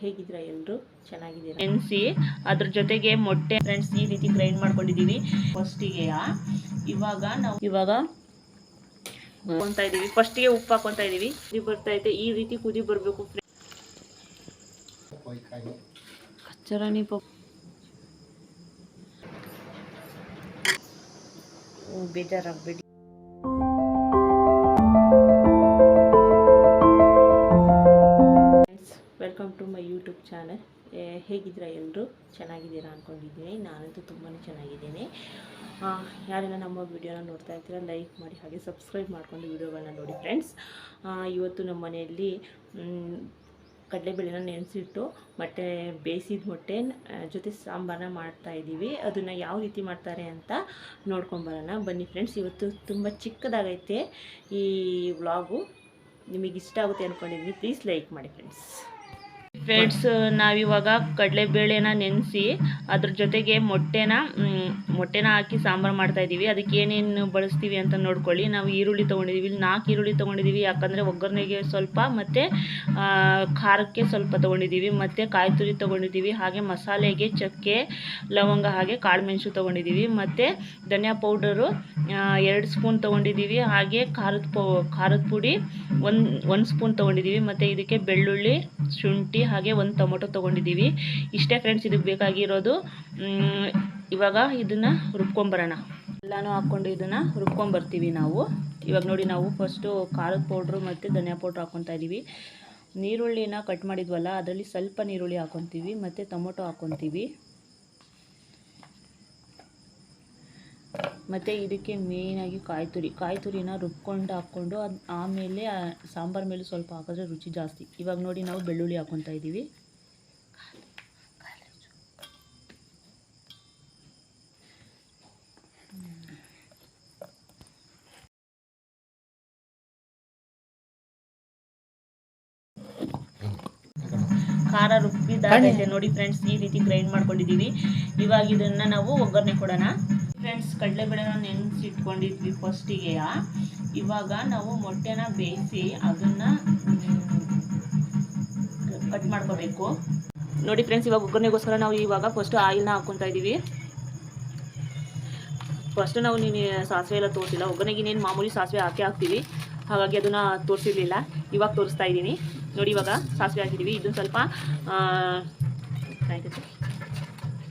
ಹೇಗಿದ್ದೀರಾ ಎಲ್ಲರೂ ಚೆನ್ನಾಗಿದ್ದೀರಾ? ನೆನೆಸಿ ಅದ್ರ ಜೊತೆಗೆ ಮೊಟ್ಟೆ ಫ್ರೆಂಡ್ಸ್ ಈ ರೀತಿ ಗ್ರೈಂಡ್ ಮಾಡ್ಕೊಂಡಿದೀವಿ. ಫಸ್ಟಿಗೆ ಇವಾಗ ನಾವು ಇವಾಗ? ಹಾಕೊಂತ ಇದೀವಿ. ಫಸ್ಟಿಗೆ ಉಪ್ಪು ಹಾಕೊಂತ ಇದೀವಿ. ಕುದಿ ಬರ್ತಾ ಐತೆ ಈ ರೀತಿ ಕುದಿ ಬರಬೇಕು ಕಚ್ಚರಣಿ ಪಪ್ಪು ಬೇಜಾರಾಗಬೇಡಿ ಹೇಗಿದ್ದೀರಾ ಎಲ್ಲರೂ? ಚೆನ್ನಾಗಿದ್ದೀರಾ ಅಂದ್ಕೊಂಡಿದ್ದೀನಿ ನಾನಂತೂ ತುಂಬಾ ಚೆನ್ನಾಗಿದ್ದೀನಿ. ಯಾರೆಲ್ಲ ನಮ್ಮ ವಿಡಿಯೋನ ನೋಡ್ತಾ ಇರ್ತೀರ, ಲೈಕ್ ಮಾಡಿ ಹಾಗೆ ಸಬ್ಸ್ಕ್ರೈಬ್ ಮಾಡ್ಕೊಂಡು ವಿಡಿಯೋಗಳನ್ನ ನೋಡಿ ಫ್ರೆಂಡ್ಸ್. ಇವತ್ತು ನಮ್ಮ ಮನೆಯಲ್ಲಿ ಕಡಲೆಬೇಳೆನ ನೆನೆಸಿಟ್ಟು ಮೊಟ್ಟೆ ಬೇಯಿಸಿದ ಮೊಟ್ಟೆ ಜೊತೆ ಸಾಂಬಾರನ್ನ ಮಾಡ್ತಾ ಇದ್ದೀವಿ. ಅದನ್ನು ಯಾವ ರೀತಿ ಮಾಡ್ತಾರೆ ಅಂತ ನೋಡ್ಕೊಂಬರೋಣ ಬನ್ನಿ ಫ್ರೆಂಡ್ಸ್, ಇವತ್ತು ತುಂಬ ಚಿಕ್ಕದಾಗೈತೆ ಈ ವ್ಲಾಗು. ನಿಮಗೆ ಇಷ್ಟ ಆಗುತ್ತೆ ಅಂದ್ಕೊಂಡಿದ್ದೀನಿ ಪ್ಲೀಸ್ ಲೈಕ್ ಮಾಡಿ ಫ್ರೆಂಡ್ಸ್. ಫ್ರೆಂಡ್ಸ್, ನಾವಿವಾಗ ಕಡಲೆಬೇಳೆನ ನೆನೆಸಿ ಅದ್ರ ಜೊತೆಗೆ ಮೊಟ್ಟೆನ ಮೊಟ್ಟೆನ ಹಾಕಿ ಸಾಂಬಾರು ಮಾಡ್ತಾಯಿದ್ದೀವಿ ಅದಕ್ಕೆ ಏನೇನು ಬಳಸ್ತೀವಿ ಅಂತ ನೋಡ್ಕೊಳ್ಳಿ. ನಾವು ಈರುಳ್ಳಿ ತೊಗೊಂಡಿದ್ದೀವಿ. ಇಲ್ಲಿ ನಾಲ್ಕು ಈರುಳ್ಳಿ ತೊಗೊಂಡಿದ್ದೀವಿ. ಯಾಕಂದರೆ ಒಗ್ಗರಣೆಗೆ ಸ್ವಲ್ಪ ಮತ್ತು ಖಾರಕ್ಕೆ ಸ್ವಲ್ಪ ತೊಗೊಂಡಿದ್ದೀವಿ. ಮತ್ತು ಕಾಯಿ ತುರಿ ತೊಗೊಂಡಿದ್ದೀವಿ. ಹಾಗೆ ಮಸಾಲೆಗೆ ಚಕ್ಕೆ, ಲವಂಗ, ಹಾಗೆ ಕಾಳು ಮೆಣಸು ತೊಗೊಂಡಿದ್ದೀವಿ. ಮತ್ತು ಧನಿಯಾ ಪೌಡರು ಎರಡು ಸ್ಪೂನ್ ತೊಗೊಂಡಿದ್ದೀವಿ. ಹಾಗೆ ಖಾರದ ಪೌ, ಖಾರದ ಪುಡಿ ಒಂದು ಒಂದು ಸ್ಪೂನ್ ತೊಗೊಂಡಿದ್ದೀವಿ. ಮತ್ತು ಇದಕ್ಕೆ ಬೆಳ್ಳುಳ್ಳಿ, ಶುಂಠಿ ಹಾಗೆ ಒಂದು ಟೊಮೊಟೊ ತೊಗೊಂಡಿದ್ದೀವಿ. ಇಷ್ಟೇ ಫ್ರೆಂಡ್ಸ್ ಇದಕ್ಕೆ ಬೇಕಾಗಿರೋದು ಇವಾಗ ಇದನ್ನು ರುಬ್ಕೊಂಬರೋಣ. ಎಲ್ಲನೂ ಹಾಕ್ಕೊಂಡು ಇದನ್ನು ರುಬ್ಕೊಂಬರ್ತೀವಿ ನಾವು. ಇವಾಗ ನೋಡಿ, ನಾವು ಫಸ್ಟು ಖಾರದ ಪೌಡ್ರು ಮತ್ತು ಧನಿಯಾ ಪೌಡ್ರ್ ಹಾಕ್ಕೊತಾ ಇದ್ದೀವಿ ನೀರುಳ್ಳಿನ ಕಟ್ ಮಾಡಿದ್ವಲ್ಲ, ಅದರಲ್ಲಿ ಸ್ವಲ್ಪ ನೀರುಳ್ಳಿ ಹಾಕ್ಕೊತೀವಿ ಮತ್ತು ಟೊಮೊಟೊ ಹಾಕ್ಕೊತೀವಿ ಮತ್ತು ಇದಕ್ಕೆ ಮೇಯ್ನಾಗಿ ಕಾಯಿ ತುರಿ. ಕಾಯಿ ತುರಿನ ರುಬ್ಕೊಂಡು ಹಾಕ್ಕೊಂಡು ಅದು ಆಮೇಲೆ ಸಾಂಬಾರ್ ಮೇಲೆ ಸ್ವಲ್ಪ ಹಾಕಿದ್ರೆ ರುಚಿ ಜಾಸ್ತಿ. ಇವಾಗ ನೋಡಿ ನಾವು ಬೆಳ್ಳುಳ್ಳಿ ಹಾಕ್ಕೊತಾ ಇದ್ದೀವಿ ಖಾರ ರುಬ್ಬಿದ್ದಾಗೈತೆ ನೋಡಿ ಫ್ರೆಂಡ್ಸ್ ಈ ರೀತಿ ಗ್ರೈಂಡ್ ಮಾಡ್ಕೊಂಡಿದ್ದೀವಿ ಇವಾಗ ಇದನ್ನ ನಾವು ಒಗ್ಗರಣೆ ಕೊಡೋಣ. ಕಡಲೆಬೇಳೆನ ನೆನೆಸಿ ಇಟ್ಕೊಂಡಿದ್ವಿ ಫಸ್ಟಿಗೆ ಇವಾಗ ನಾವು ಮೊಟ್ಟೆನ ಬೇಯಿಸಿ ಅದನ್ನ ಕಟ್ ಮಾಡ್ಕೋಬೇಕು. ನೋಡಿ ಫ್ರೆಂಡ್ಸ್ ಇವಾಗ ಒಗ್ಗರಣೆಗೋಸ್ಕರ ನಾವು ಇವಾಗ ಫಸ್ಟ್ ಆಯಿಲ್ನ ಹಾಕ್ಕೊತಾ ಇದ್ದೀವಿ ಫಸ್ಟ್ ನಾವು ನೀನು ಸಾಸಿವೆ ಎಲ್ಲ ತೋರಿಸಿಲ್ಲ, ಒಗ್ಗರಣೆಗೆ ಇನ್ನೇನು ಮಾಮೂಲಿ ಸಾಸಿವೆ ಹಾಕಿ ಹಾಕ್ತೀವಿ. ಹಾಗಾಗಿ ಅದನ್ನು ತೋರಿಸಿರ್ಲಿಲ್ಲ, ಇವಾಗ ತೋರಿಸ್ತಾ ಇದ್ದೀನಿ ನೋಡಿ ಇವಾಗ ಸಾಸಿವೆ ಹಾಕಿದ್ದೀವಿ ಇದನ್ನು ಸ್ವಲ್ಪ?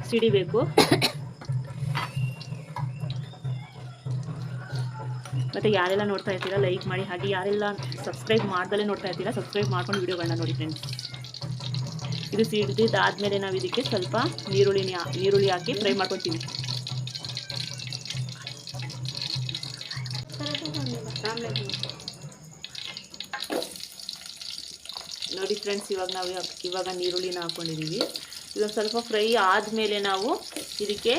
ಸಿಡಿಬೇಕು. ಮತ್ತು ಯಾರೆಲ್ಲ ನೋಡ್ತಾ ಇರ್ತೀರಾ ಲೈಕ್ ಮಾಡಿ, ಹಾಗೆ ಯಾರೆಲ್ಲ ಸಬ್ಸ್ಕ್ರೈಬ್ ಮಾಡ್ದಲೇ ನೋಡ್ತಾ ಇರ್ತೀರಾ ಸಬ್ಸ್ಕ್ರೈಬ್ ಮಾಡ್ಕೊಂಡು ವೀಡಿಯೋಗಳನ್ನ ನೋಡಿ ಫ್ರೆಂಡ್ಸ್ ಇದು ಸಿಡಿದಾದ್ಮೇಲೆ ನಾವು ಇದಕ್ಕೆ ಸ್ವಲ್ಪ ನೀರುಳ್ಳಿ ನೀರುಳ್ಳಿ ಹಾಕಿ ಫ್ರೈ ಮಾಡ್ಕೊತೀವಿ ನೋಡಿ ಫ್ರೆಂಡ್ಸ್ ಇವಾಗ ನಾವು ಇವಾಗ- ಇವಾಗ ನೀರುಳ್ಳಿನ ಹಾಕ್ಕೊಂಡಿದ್ದೀವಿ ಇದೊಂದು ಸ್ವಲ್ಪ ಫ್ರೈ ಆದಮೇಲೆ ನಾವು ಇದಕ್ಕೆ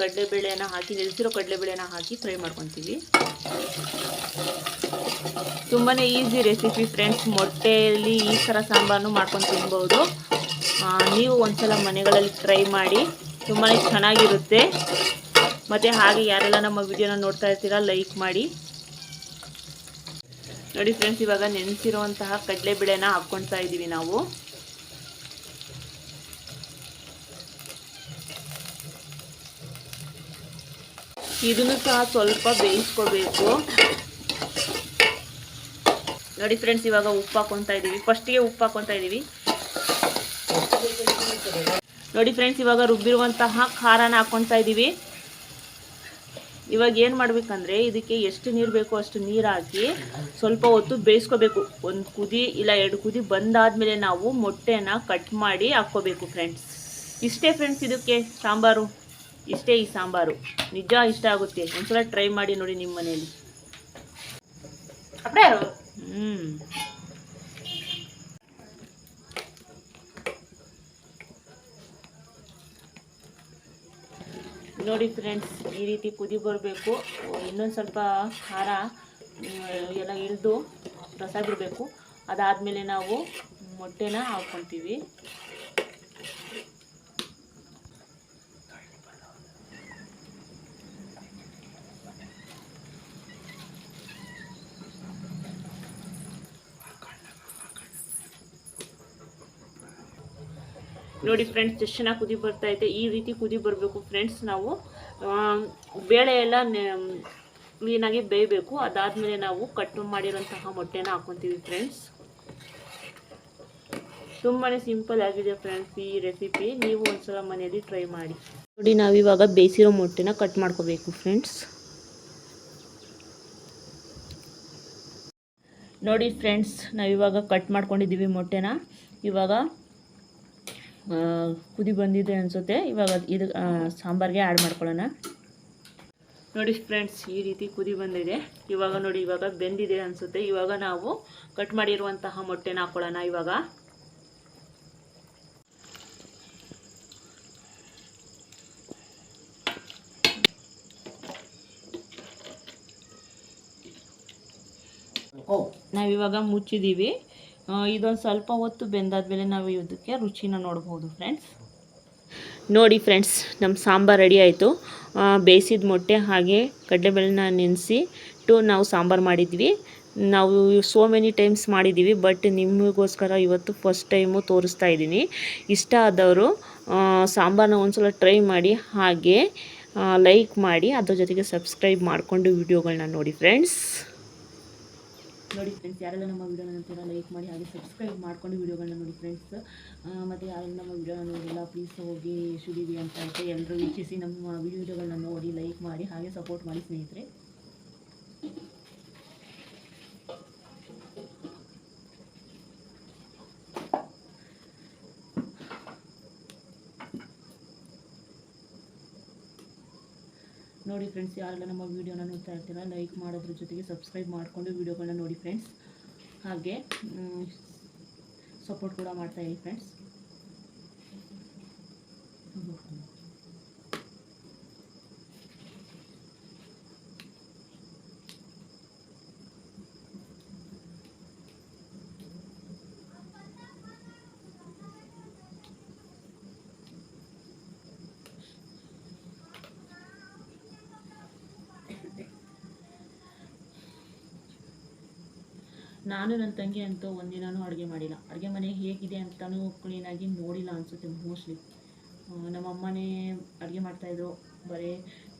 ಕಡಲೆಬೇಳೆನ ಹಾಕಿ, ನೆನೆಸಿರೋ ಕಡಲೆಬೇಳೆನ ಹಾಕಿ ಫ್ರೈ ಮಾಡ್ಕೊತೀವಿ. ತುಂಬಾ ಈಸಿ ರೆಸಿಪಿ ಫ್ರೆಂಡ್ಸ್ ಮೊಟ್ಟೆಯಲ್ಲಿ ಈ ಥರ ಸಾಂಬಾರನ್ನು ಮಾಡ್ಕೊಂಡು ತಿನ್ಬೋದು. ನೀವು ಒಂದ್ಸಲ ಮನೆಗಳಲ್ಲಿ ಟ್ರೈ ಮಾಡಿ ತುಂಬಾ ಚೆನ್ನಾಗಿರುತ್ತೆ. ಮತ್ತು ಹಾಗೆ ಯಾರೆಲ್ಲ ನಮ್ಮ ವಿಡಿಯೋನ ನೋಡ್ತಾ ಇರ್ತೀರಾ ಲೈಕ್ ಮಾಡಿ. ನೋಡಿ ಫ್ರೆಂಡ್ಸ್ ಇವಾಗ ನೆನೆಸಿರುವಂತಹ ಕಡಲೆಬೇಳೆನ ಹಾಕ್ಕೊಳ್ತಾ ಇದ್ದೀವಿ ನಾವು. ಇದನ್ನು ಸಹ ಸ್ವಲ್ಪ ಬೇಯಿಸ್ಕೋಬೇಕು. ನೋಡಿ ಫ್ರೆಂಡ್ಸ್ ಇವಾಗ ಉಪ್ಪು ಹಾಕ್ಕೊತಾ ಇದ್ದೀವಿ ಫಸ್ಟಿಗೆ ಉಪ್ಪು ಹಾಕ್ಕೊತಾ ಇದ್ದೀವಿ ನೋಡಿ ಫ್ರೆಂಡ್ಸ್ ಇವಾಗ ರುಬ್ಬಿರುವಂತಹ ಖಾರನ ಹಾಕೊತಾ ಇದ್ದೀವಿ ಇವಾಗ ಏನು ಮಾಡಬೇಕಂದ್ರೆ, ಇದಕ್ಕೆ ಎಷ್ಟು ನೀರು ಬೇಕೋ ಅಷ್ಟು ನೀರು ಹಾಕಿ ಸ್ವಲ್ಪ ಹೊತ್ತು ಬೇಯಿಸ್ಕೋಬೇಕು. ಒಂದು ಕುದಿ ಇಲ್ಲ ಎರಡು ಕುದಿ ಬಂದಾದ್ಮೇಲೆ ನಾವು ಮೊಟ್ಟೆನ ಕಟ್ ಮಾಡಿ ಹಾಕ್ಕೋಬೇಕು ಫ್ರೆಂಡ್ಸ್ ಇಷ್ಟೇ ಫ್ರೆಂಡ್ಸ್ ಇದಕ್ಕೆ ಸಾಂಬಾರು. ಇಷ್ಟೇ ಈ ಸಾಂಬಾರು. ನಿಜ ಇಷ್ಟ ಆಗುತ್ತೆ. ಒಂದ್ಸಲ ಟ್ರೈ ಮಾಡಿ ನೋಡಿ ನಿಮ್ಮ ಮನೆಯಲ್ಲಿ ಹ್ಞೂ ನೋಡಿ ಫ್ರೆಂಡ್ಸ್ ಈ ರೀತಿ ಕುದಿ ಬರಬೇಕು. ಇನ್ನೊಂದು ಸ್ವಲ್ಪ ಖಾರ ಎಲ್ಲ ಇಳಿದು ರಸ ಬಿಡಬೇಕು. ಅದಾದಮೇಲೆ ನಾವು ಮೊಟ್ಟೆನ ಹಾಕ್ಕೊತೀವಿ. ನೋಡಿ ಫ್ರೆಂಡ್ಸ್ ಎಷ್ಟು ಚೆನ್ನಾಗಿ ಕುದಿ ಬರ್ತಾ ಬರ್ತೈತೆ ಈ ರೀತಿ ಕುದಿ ಬರಬೇಕು ಫ್ರೆಂಡ್ಸ್ ನಾವು. ಬೇಳೆ ಎಲ್ಲ ಕ್ಲೀನಾಗಿ ಬೇಯಬೇಕು. ಅದಾದಮೇಲೆ ನಾವು ಕಟ್ ಮಾಡಿರೋಂತಹ ಮೊಟ್ಟೆನ ಹಾಕ್ಕೊತೀವಿ ಫ್ರೆಂಡ್ಸ್ ತುಂಬಾ ಸಿಂಪಲ್ ಆಗಿದೆ ಫ್ರೆಂಡ್ಸ್ ಈ ರೆಸಿಪಿ ನೀವು ಒಂದ್ಸಲ ಮನೆಯಲ್ಲಿ ಟ್ರೈ ಮಾಡಿ. ನೋಡಿ ನಾವಿವಾಗ ಬೇಯಿಸಿರೋ ಮೊಟ್ಟೆನ ಕಟ್ ಮಾಡ್ಕೋಬೇಕು ಫ್ರೆಂಡ್ಸ್ ನೋಡಿ ಫ್ರೆಂಡ್ಸ್ ನಾವಿವಾಗ ಕಟ್ ಮಾಡ್ಕೊಂಡಿದ್ದೀವಿ ಮೊಟ್ಟೆನ. ಇವಾಗ ಕುದಿ ಬಂದಿದೆ ಅನಿಸುತ್ತೆ. ಇವಾಗ ಇದು ಸಾಂಬಾರಿಗೆ ಆ್ಯಡ್ ಮಾಡ್ಕೊಳ್ಳೋಣ. ನೋಡಿ ಫ್ರೆಂಡ್ಸ್ ಈ ರೀತಿ ಕುದಿ ಬಂದಿದೆ. ಇವಾಗ ನೋಡಿ, ಇವಾಗ ಬೆಂದಿದೆ ಅನಿಸುತ್ತೆ. ಇವಾಗ ನಾವು ಕಟ್ ಮಾಡಿರುವಂತಹ ಮೊಟ್ಟೆನ ಹಾಕ್ಕೊಳ್ಳೋಣ ಇವಾಗ. ನಾವಿವಾಗ ಮುಚ್ಚಿದ್ದೀವಿ ಇದೊಂದು ಸ್ವಲ್ಪ ಹೊತ್ತು ಬೆಂದಾದ್ಮೇಲೆ ನಾವು ಇದಕ್ಕೆ ರುಚಿನ ನೋಡ್ಬೋದು ಫ್ರೆಂಡ್ಸ್ ನೋಡಿ ಫ್ರೆಂಡ್ಸ್ ನಮ್ಮ ಸಾಂಬಾರು ರೆಡಿ ಆಯಿತು. ಬೇಯಿಸಿದ ಮೊಟ್ಟೆ ಹಾಗೆ ಕಡಲೆಬೇಳೆನ ನೆನೆಸಿ ಟು ನಾವು ಸಾಂಬಾರು ಮಾಡಿದ್ವಿ. ನಾವು ಸೋ ಮೆನಿ ಟೈಮ್ಸ್ ಮಾಡಿದ್ದೀವಿ ಬಟ್ ನಿಮಗೋಸ್ಕರ ಇವತ್ತು ಫಸ್ಟ್ ಟೈಮು ತೋರಿಸ್ತಾ ಇದ್ದೀನಿ. ಇಷ್ಟ ಆದವರು ಸಾಂಬಾರನ್ನ ಒಂದ್ಸಲ ಟ್ರೈ ಮಾಡಿ, ಹಾಗೆ ಲೈಕ್ ಮಾಡಿ, ಅದ್ರ ಜೊತೆಗೆ ಸಬ್ಸ್ಕ್ರೈಬ್ ಮಾಡಿಕೊಂಡು ವಿಡಿಯೋಗಳನ್ನ ನೋಡಿ ಫ್ರೆಂಡ್ಸ್ ನೋಡಿ ಫ್ರೆಂಡ್ಸ್ ಯಾರೆಲ್ಲ ನಮ್ಮ ವೀಡಿಯೋನ ನಂತರ ಲೈಕ್ ಮಾಡಿ ಹಾಗೆ ಸಬ್ಸ್ಕ್ರೈಬ್ ಮಾಡ್ಕೊಂಡು ವೀಡಿಯೋಗಳನ್ನ ನೋಡಿ ಫ್ರೆಂಡ್ಸ್ ಮತ್ತು ಯಾರೆಲ್ಲ ನಮ್ಮ ವೀಡಿಯೋನ ನೋಡಿಲ್ಲ ಪ್ಲೀಸ್ ಹೋಗಿ ಶುಡಿವಿ ಅಂತ ಐತೆ ಎಲ್ಲರೂ ವೀಕ್ಷಿಸಿ ನಮ್ಮ ವೀಡಿಯೋಗಳನ್ನ ನೋಡಿ ಲೈಕ್ ಮಾಡಿ, ಹಾಗೆ ಸಪೋರ್ಟ್ ಮಾಡಿ ಸ್ನೇಹಿತರೆ. ನೋಡಿ ಫ್ರೆಂಡ್ಸ್ ಯಾರೆಲ್ಲ ನಮ್ಮ ವೀಡಿಯೋನ ನೋಡ್ತಾ ಇರ್ತೀರ ಲೈಕ್ ಮಾಡೋದ್ರ ಜೊತೆಗೆ ಸಬ್ಸ್ಕ್ರೈಬ್ ಮಾಡಿಕೊಂಡು ವೀಡಿಯೋಗಳನ್ನ ನೋಡಿ ಫ್ರೆಂಡ್ಸ್ ಹಾಗೆ ಸಪೋರ್ಟ್ ಕೂಡ ಮಾಡ್ತಾ ಇರಿ ಫ್ರೆಂಡ್ಸ್ ನಾನು ನನ್ನ ತಂಗಿ ಅಂತೂ ಒಂದಿನೂ ಅಡುಗೆ ಮಾಡಿಲ್ಲ. ಅಡುಗೆ ಮನೆ ಹೇಗಿದೆ ಅಂತಲೂ ಕ್ಲೀನಾಗಿ ನೋಡಿಲ್ಲ ಅನಿಸುತ್ತೆ ಮೋಸ್ಟ್ಲಿ ನಮ್ಮ ಅಮ್ಮನೇ ಅಡುಗೆ ಮಾಡ್ತಾಯಿದ್ರು ಬರೀ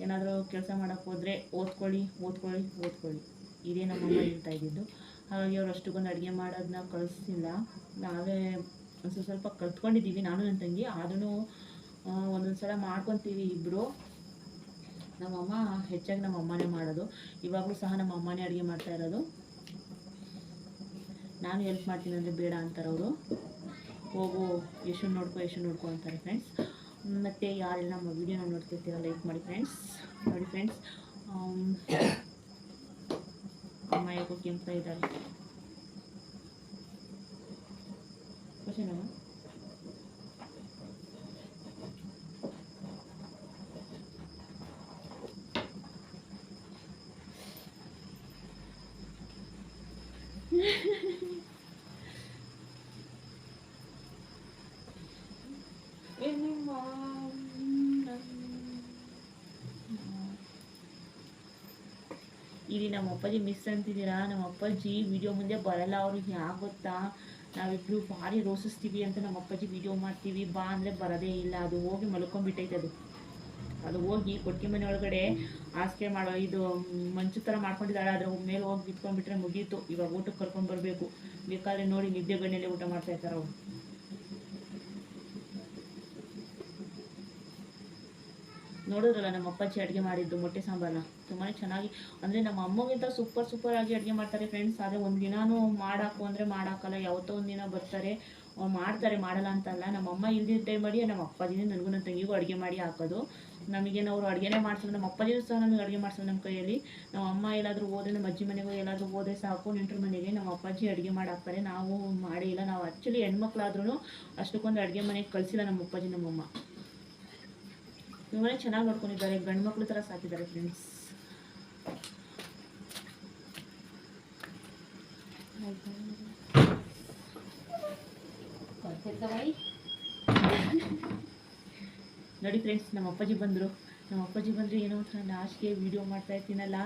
ಏನಾದರೂ ಕೆಲಸ ಮಾಡೋಕ್ಕೆ ಹೋದರೆ ಓದ್ಕೊಳ್ಳಿ ಓದ್ಕೊಳ್ಳಿ ಓದ್ಕೊಳ್ಳಿ. ಇದೇ ನಮ್ಮಮ್ಮ ಹೇಳ್ತಾ ಇದ್ದಿದ್ದು. ಹಾಗಾಗಿ ಅವ್ರು ಅಷ್ಟಕ್ಕೊಂದು ಅಡುಗೆ ಮಾಡೋದನ್ನ ಕಳಿಸಿಲ್ಲ ನಾವೇ ಒಂದು ಸ್ವಲ್ಪ ಸ್ವಲ್ಪ ಕಲ್ತ್ಕೊಂಡಿದ್ದೀವಿ ನಾನು ನನ್ನ ತಂಗಿ. ಆದ್ರೂ ಒಂದೊಂದು ಸಲ ಮಾಡ್ಕೊತೀವಿ ಇಬ್ಬರು ನಮ್ಮಮ್ಮ ಹೆಚ್ಚಾಗಿ ನಮ್ಮ ಅಮ್ಮನೇ ಮಾಡೋದು. ಇವಾಗಲೂ ಸಹ ನಮ್ಮ ಅಮ್ಮನೇ ಅಡುಗೆ ಮಾಡ್ತಾ ಇರೋದು. ನಾನು ಹೆಲ್ಪ್ ಮಾಡ್ತೀನಿ ಅಂದರೆ ಬೇಡ ಅಂತಾರೆ ಅವರು. ಹೋಗು ಯಶು ನೋಡ್ಕೊ ಯಶು ನೋಡ್ಕೊ ಅಂತಾರೆ ಫ್ರೆಂಡ್ಸ್ ಮತ್ತು ಯಾರೆಲ್ಲ ನಮ್ಮ ವೀಡಿಯೋನ ನೋಡ್ತಿರ್ತೀರ ಲೈಕ್ ಮಾಡಿ ಫ್ರೆಂಡ್ಸ್ ನೋಡಿ ಫ್ರೆಂಡ್ಸ್ ಅಮ್ಮ ಯಾಕೋ ಕೆಂಪ ಇದ್ದಾರೆ. ಇಲ್ಲಿ ನಮ್ಮ ಅಪ್ಪಾಜಿ ಮಿಸ್ ಅಂತಿದ್ದೀರಾ? ನಮ್ಮ ಅಪ್ಪಾಜಿ ವಿಡಿಯೋ ಮುಂದೆ ಬರಲ್ಲ, ಅವ್ರಿಗೆ ಯಾಕೆ ಗೊತ್ತಾ? ನಾವಿಬ್ರು ಭಾರಿ ರೋಸಿಸ್ತೀವಿ ಅಂತ ನಮ್ಮ ಅಪ್ಪಾಜಿ ವಿಡಿಯೋ ಮಾಡ್ತೀವಿ. ಬಾ ಅಂದರೆ ಬರೋದೇ ಇಲ್ಲ. ಅದು ಹೋಗಿ ಮಲ್ಕೊಂಡ್ಬಿಟ್ಟೈತೆ ಅದು. ಅದು ಹೋಗಿ ಕೊಟ್ಟಿಗೆ ಮನೆ ಒಳಗಡೆ ಹಾಸಿಗೆ ಮಾಡೋ, ಇದು, ಮಂಚು ಥರ ಮಾಡ್ಕೊಂಡಿದ್ದಾಳೆ. ಅದ್ರ ಮೇಲೆ ಹೋಗಿ ಬಿತ್ಕೊಂಡ್ಬಿಟ್ರೆ ಮುಗೀತು. ಇವಾಗ ಊಟಕ್ಕೆ ಕರ್ಕೊಂಡು ಬರಬೇಕು. ಬೇಕಾದ್ರೆ ನೋಡಿ ನಿದ್ದೆ ಗಣ್ಣಲ್ಲಿ ಊಟ ಮಾಡ್ತಾ ಇರ್ತಾರೆ ಅವ್ರು. ನೋಡಿದ್ರಲ್ಲ, ನಮ್ಮ ಅಪ್ಪಾಜಿ ಅಡುಗೆ ಮಾಡಿದ್ದು ಮೊಟ್ಟೆ ಸಾಂಬಾರನ್ನ? ತುಂಬಾ ಚೆನ್ನಾಗಿ, ಅಂದರೆ ನಮ್ಮ ಅಮ್ಮಗಿಂತ ಸೂಪರ್ ಸೂಪರ್ ಆಗಿ ಅಡುಗೆ ಮಾಡ್ತಾರೆ ಫ್ರೆಂಡ್ಸ್ ಆದರೆ ಒಂದು ದಿನಾನು ಮಾಡಾಕು ಅಂದರೆ ಮಾಡಾಕಲ್ಲ, ಯಾವತ್ತೋ ಒಂದು ದಿನ ಬರ್ತಾರೆ. ಮಾಡ್ತಾರೆ, ಮಾಡಲ್ಲ ಅಂತಲ್ಲ. ನಮ್ಮ ಅಮ್ಮ ಇಲ್ದಿದ್ದ ಮಾಡಿ ನಮ್ಮ ಅಪ್ಪಾಜಿನೇ ನನಗೂ ನನ್ನ ತಂಗಿಗೂ ಅಡುಗೆ ಮಾಡಿ ಹಾಕೋದು. ನಮಗೇನು ಅವರು ಅಡುಗೆನೇ ಮಾಡ್ಸಲ್ಲ, ನಮ್ಮ ಅಪ್ಪಾಜಿನೂ ಸಹ ನಮಗೆ ಅಡುಗೆ ಮಾಡ್ಸಲ್ಲ ನಮ್ಮ ಕೈಯಲ್ಲಿ. ನಮ್ಮ ಅಮ್ಮ ಎಲ್ಲಾದರೂ ಹೋದ್ರೆ, ನಮ್ಮ ಅಜ್ಜಿ ಮನೆಗೂ ಎಲ್ಲಾದರೂ ಹೋದ್ರೆ ಸಾಕು, ನೆಂಟ್ರ ಮನೆಗೆ ನಮ್ಮ ಅಪ್ಪಾಜಿ ಅಡುಗೆ ಮಾಡಿ ಹಾಕ್ತಾರೆ. ನಾವು ಮಾಡಿಲ್ಲ ನಾವು ಆ್ಯಕ್ಚುಲಿ ಹೆಣ್ಮಕ್ಳಾದ್ರೂ ಅಷ್ಟಕ್ಕೊಂದು ಅಡುಗೆ ಮನೆಗೆ ಕಳಿಸಿಲ್ಲ ನಮ್ಮ ಅಪ್ಪಾಜಿ ನಮ್ಮಮ್ಮ ತುಂಬಾ ಚೆನ್ನಾಗಿ ನೋಡ್ಕೊಂಡಿದ್ದಾರೆ, ಗಂಡು ಮಕ್ಕಳು ಥರ ಸಾಕಿದ್ದಾರೆ ಫ್ರೆಂಡ್ಸ್ ನೋಡಿ ಫ್ರೆಂಡ್ಸ್ ನಮ್ಮ ಅಪ್ಪಾಜಿ ಬಂದರು. ನಮ್ಮ ಅಪ್ಪಾಜಿ ಬಂದರೆ ಏನೋ ಒಂಥರ ಲಾಸ್ಟ್ಗೆ ವೀಡಿಯೋ ಮಾಡ್ತಾ ಇರ್ತೀನಲ್ಲ.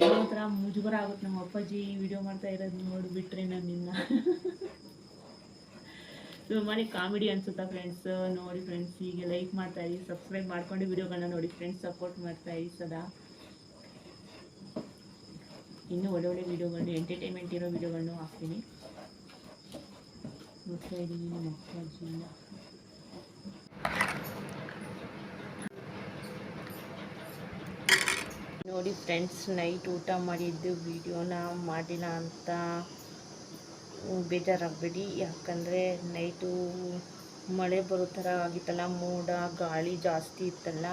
ಏನೋ ಒಂಥರ ಮುಜುಗರ ಆಗುತ್ತೆ ನಮ್ಮ ಅಪ್ಪಾಜಿ ವಿಡಿಯೋ ಮಾಡ್ತಾ ಇರೋದು ನೋಡಿಬಿಟ್ರೆ ನಾನು ನಿನ್ನ. ತುಂಬಾ ಕಾಮಿಡಿ ಅನ್ಸುತ್ತಾ ಫ್ರೆಂಡ್ಸ್ ನೋಡಿ ಫ್ರೆಂಡ್ಸ್ ಹೀಗೆ ಲೈಕ್ ಮಾಡ್ತಾ ಇರಿ ಸಬ್ಸ್ಕ್ರೈಬ್ ಮಾಡ್ಕೊಂಡು ವಿಡಿಯೋಗಳನ್ನ ನೋಡಿ ಫ್ರೆಂಡ್ಸ್ ಸಪೋರ್ಟ್ ಮಾಡ್ತಾ ಇರಿ ಸದಾ. ಇನ್ನೂ ಒಳ್ಳೆ ಒಳ್ಳೆ ವಿಡಿಯೋಗಳನ್ನು ಎಂಟರ್ಟೈನ್ಮೆಂಟ್ ಇರೋ ವಿಡಿಯೋಗಳನ್ನು ಹಾಕ್ತೀನಿ. ನೋಡ್ತಾ ನೋಡಿ ಫ್ರೆಂಡ್ಸ್ ನೈಟ್ ಊಟ ಮಾಡಿದ್ದು ವಿಡಿಯೋನ ಮಾಡಿಲ್ಲ ಅಂತ. ಬೇಜಾರಾಗಬೇಡಿ. ಯಾಕಂದರೆ ನೈಟು ಮಳೆ ಬರೋ ಥರ ಆಗಿತ್ತಲ್ಲ, ಮೋಡ, ಗಾಳಿ ಜಾಸ್ತಿ ಇತ್ತಲ್ಲ.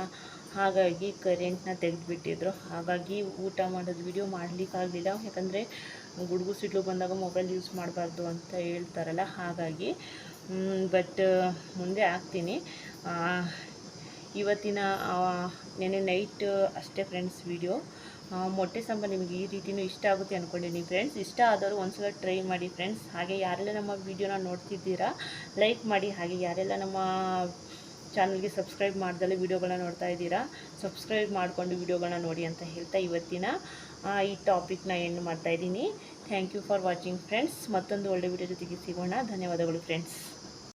ಹಾಗಾಗಿ ಕರೆಂಟ್ನ ತೆಗೆದುಬಿಟ್ಟಿದ್ರು. ಹಾಗಾಗಿ ಊಟ ಮಾಡೋದು ವಿಡಿಯೋ ಮಾಡಲಿಕ್ಕಾಗಲಿಲ್ಲ. ಯಾಕಂದರೆ ಗುಡುಗು ಸಿಡ್ಲು ಬಂದಾಗ ಮೊಬೈಲ್ ಯೂಸ್ ಮಾಡಬಾರ್ದು ಅಂತ ಹೇಳ್ತಾರಲ್ಲ. ಹಾಗಾಗಿ ಬಟ್ ಮುಂದೆ ಹಾಕ್ತೀನಿ. ಇವತ್ತಿನ ನೆನೆ ನೈಟ್ ಅಷ್ಟೇ ಫ್ರೆಂಡ್ಸ್ ವಿಡಿಯೋ ಮೊಟ್ಟೆ ಸಾಂಬಾರು ನಿಮಗೆ ಈ ರೀತಿಯೂ ಇಷ್ಟ ಆಗುತ್ತೆ ಅಂದ್ಕೊಂಡಿದ್ದೀನಿ ಫ್ರೆಂಡ್ಸ್ ಇಷ್ಟ ಆದವರು ಒಂದ್ಸಲ ಟ್ರೈ ಮಾಡಿ ಫ್ರೆಂಡ್ಸ್ ಹಾಗೆ ಯಾರೆಲ್ಲ ನಮ್ಮ ವಿಡಿಯೋನ ನೋಡ್ತಿದ್ದೀರಾ ಲೈಕ್ ಮಾಡಿ. ಹಾಗೆ ಯಾರೆಲ್ಲ ನಮ್ಮ ಚಾನಲ್ಗೆ ಸಬ್ಸ್ಕ್ರೈಬ್ ಮಾಡ್ದಲ್ಲೇ ವೀಡಿಯೋಗಳನ್ನ ನೋಡ್ತಾ ಇದ್ದೀರಾ ಸಬ್ಸ್ಕ್ರೈಬ್ ಮಾಡಿಕೊಂಡು ವೀಡಿಯೋಗಳನ್ನ ನೋಡಿ ಅಂತ ಹೇಳ್ತಾ ಇವತ್ತಿನ ಈ ಟಾಪಿಕ್ನ ಎಂಡ್ ಮಾಡ್ತಾ ಇದ್ದೀನಿ. Thank you for watching friends ಮತ್ತೊಂದು ಒಳ್ಳೆ ವಿಡಿಯೋ ಜೊತೆಗೆ ಸಿಗೋಣ. ಧನ್ಯವಾದಗಳು ಫ್ರೆಂಡ್ಸ್